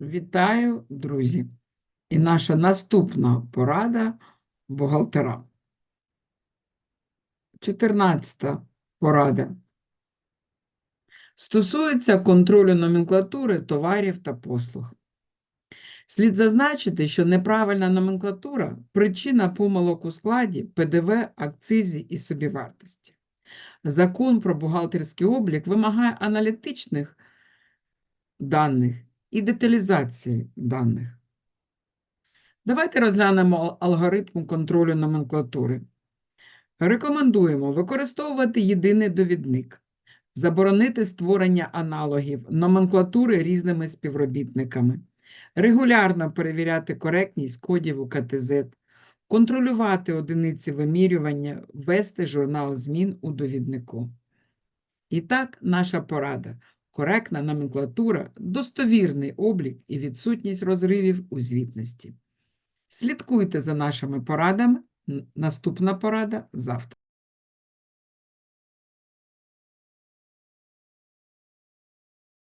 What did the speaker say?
Вітаю, друзі! І наша наступна порада бухгалтера. 14 порада. Стосується контролю номенклатури товарів та послуг. Слід зазначити, що неправильна номенклатура – причина помилок у складі ПДВ, акцизі і собівартості. Закон про бухгалтерський облік вимагає аналітичних даних і деталізації даних. Давайте розглянемо алгоритм контролю номенклатури. Рекомендуємо використовувати єдиний довідник, заборонити створення аналогів номенклатури різними співробітниками, регулярно перевіряти коректність кодів у КТЗ, контролювати одиниці вимірювання, вести журнал змін у довіднику. І так, наша порада – коректна номенклатура, достовірний облік і відсутність розривів у звітності. Слідкуйте за нашими порадами. Наступна порада завтра.